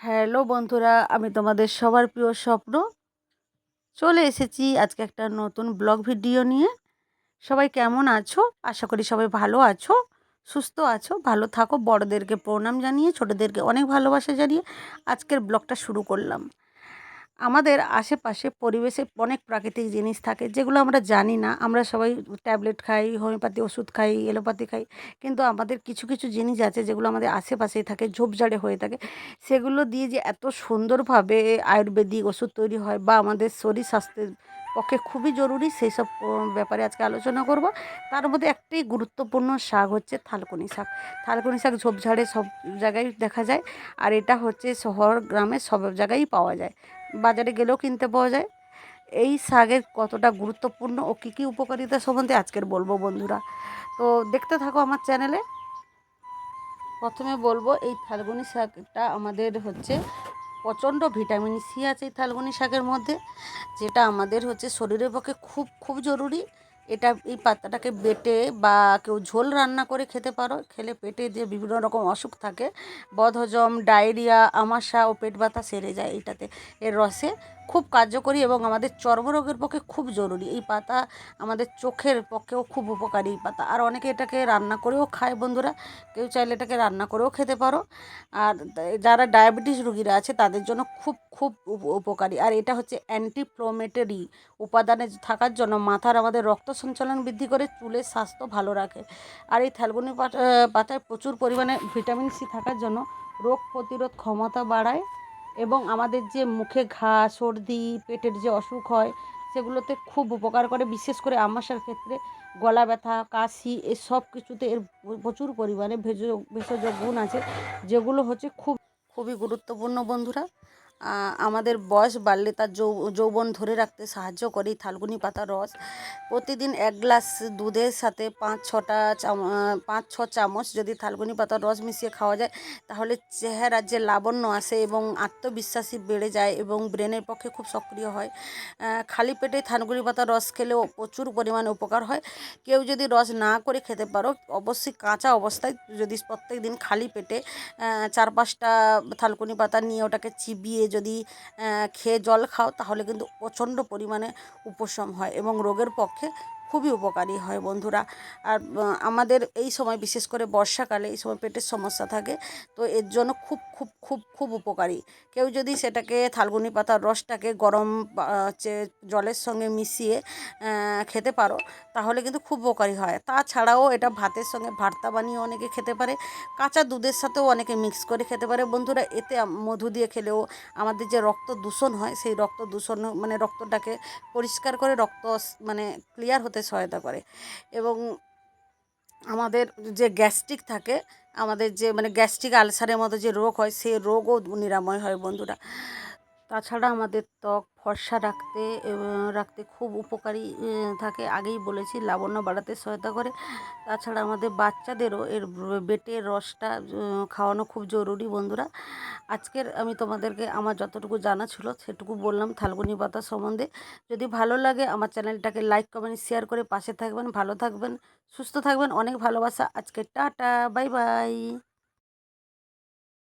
Hello বন্ধুরা, আমি তোমাদের সবার প্রিয় স্বপ্ন। চলে এসেছি আজকে একটা নতুন ব্লগ ভিডিও নিয়ে। সবাই কেমন আছো? আশা করি সবাই ভালো আছো, সুস্থ আছো, ভালো থাকো। বড়দেরকে প্রণাম জানিয়ে, ছোটোদেরকে অনেক ভালোবাসা জানিয়ে আজকের ব্লগটা শুরু করলাম। আমাদের আশেপাশে পরিবেশে অনেক প্রাকৃতিক জিনিস থাকে, যেগুলো আমরা জানি না। আমরা সবাই ট্যাবলেট খাই, হোমিওপ্যাথি ওষুধ খাই, এলোপ্যাথি খাই, কিন্তু আমাদের কিছু কিছু জিনিস আছে যেগুলো আমাদের আশেপাশেই থাকে, ঝোপঝাড়ে হয়ে থাকে। সেগুলো দিয়ে যে এত সুন্দরভাবে আয়ুর্বেদিক ওষুধ তৈরি হয় বা আমাদের শরীর স্বাস্থ্যের পক্ষে খুবই জরুরি, সেই সব ব্যাপারে আজকে আলোচনা করব। তার মধ্যে একটি গুরুত্বপূর্ণ শাক হচ্ছে থালকুনি শাক। থালকুনি শাক ঝোপঝাড়ে সব জায়গায় দেখা যায়, আর এটা হচ্ছে শহর, গ্রামে সব জায়গায়ই পাওয়া যায়। বাজারে গেলেও কিনতে পাওয়া যায়। এই শাকের কতটা গুরুত্বপূর্ণ ও কী কী উপকারিতা সম্বন্ধে আজকের বলব বন্ধুরা। তো দেখতে থাকো আমার চ্যানেলে। প্রথমে বলব, এই থালগুনি শাকটা আমাদের হচ্ছে প্রচণ্ড ভিটামিন সি আছে এই থালগুনি শাকের মধ্যে, যেটা আমাদের হচ্ছে শরীরের পক্ষে খুব খুব জরুরি। এটা এই পাতাটাকে বেটে বা কেউ ঝোল রান্না করে খেতে পারো। খেলে পেটে যে বিভিন্ন রকম অসুখ থাকে, বদহজম, ডায়রিয়া, আমাশা ও পেট ব্যথা সেরে যায় এটাতে এর রসে খুব কার্যকরী এবং আমাদের চর্মরোগের পক্ষে খুব জরুরি। এই পাতা আমাদের চোখের পক্ষেও খুব উপকারী এই পাতা। আর অনেকে এটাকে রান্না করেও খায় বন্ধুরা। কেউ চাইলে এটাকে রান্না করেও খেতে পারো। আর যারা ডায়াবেটিস রুগীরা আছে, তাদের জন্য খুব খুব উপকারী। আর এটা হচ্ছে অ্যান্টিপ্লোমেটারি উপাদানে থাকার জন্য মাথার আমাদের রক্ত সঞ্চালন বৃদ্ধি করে চুলের স্বাস্থ্য ভালো রাখে। আর এই থ্যালগুনি পাতায় প্রচুর পরিমাণে ভিটামিন সি থাকার জন্য রোগ প্রতিরোধ ক্ষমতা বাড়ায় এবং আমাদের যে মুখে ঘা, সর্দি, পেটের যে অসুখ হয়, সেগুলোতে খুব উপকার করে। বিশেষ করে আমাশার ক্ষেত্রে গলা ব্যথা, কাশি, এসব কিছুতে এর প্রচুর পরিমাণে ভেষজ ভেষজ গুণ আছে, যেগুলো হচ্ছে খুব, খুবই গুরুত্বপূর্ণ বন্ধুরা। আমাদের বয়স বাড়লে তার যৌবন ধরে রাখতে সাহায্য করে এই থালকুনি পাতার রস। প্রতিদিন এক গ্লাস দুধের সাথে পাঁচ, ছটা পাঁচ, ছ চামচ যদি থালকুনি পাতার রস মিশিয়ে খাওয়া যায়, তাহলে চেহারার যে লাবণ্য আসে এবং আত্মবিশ্বাসী বেড়ে যায় এবং ব্রেনের পক্ষে খুব সক্রিয় হয়। খালি পেটে থানকুনি পাতার রস খেলেও প্রচুর পরিমাণে উপকার হয়। কেউ যদি রস না করে খেতে পারো, অবশ্যই কাঁচা অবস্থায় যদি প্রত্যেক দিন খালি পেটে চার পাঁচটা থালকুনি পাতা নিয়ে ওটাকে চিবিয়ে যদি খেয়ে জল খাও তাহলে কিন্তু প্রচণ্ড পরিমাণে উপশম হয় এবং রোগের পক্ষে খুবই উপকারী হয় বন্ধুরা। আর আমাদের এই সময়, বিশেষ করে বর্ষাকালে এই সময় পেটের সমস্যা থাকে, তো এর জন্য খুব খুব খুব খুব উপকারী। কেউ যদি সেটাকে থালগুনি পাতার রসটাকে গরম জলের সঙ্গে মিশিয়ে খেতে পারো, তাহলে কিন্তু খুব উপকারী হয়। তাছাড়াও এটা ভাতের সঙ্গে ভর্তা বানিয়ে অনেকে খেতে পারে, কাঁচা দুধের সাথেও অনেকে মিক্স করে খেতে পারে। বন্ধুরা, এতে মধু দিয়ে খেলেও আমাদের যে রক্ত দূষণ হয়, সেই রক্ত দূষণ মানে রক্তটাকে পরিষ্কার করে রক্ত মানে ক্লিয়ার হতে সহায়তা করে। এবং আমাদের যে গ্যাস্ট্রিক থাকে, আমাদের যে মানে গ্যাস্ট্রিক আলসারের মতো যে রোগ হয়, সেই রোগও নিরাময় হয় বন্ধুরা। তাছাড়া আমাদের ত্বক ফর্সা রাখতে রাখতে খুব উপকারী থাকে। আগেই বলেছি, লাবণ্য বাড়াতে সহায়তা করে। তাছাড়া আমাদের বাচ্চাদেরও এর বেটের রসটা খাওয়ানো খুব জরুরি বন্ধুরা। আজকের আমি তোমাদেরকে আমার যতটুকু জানা ছিল সেটুকু বললাম থালগুনি পাতা সম্বন্ধে। যদি ভালো লাগে আমার চ্যানেলটাকে লাইক, কমেন্ট, শেয়ার করে পাশে থাকবেন, ভালো থাকবেন, সুস্থ থাকবেন। অনেক ভালোবাসা। আজকে টাটা, বাই বাই।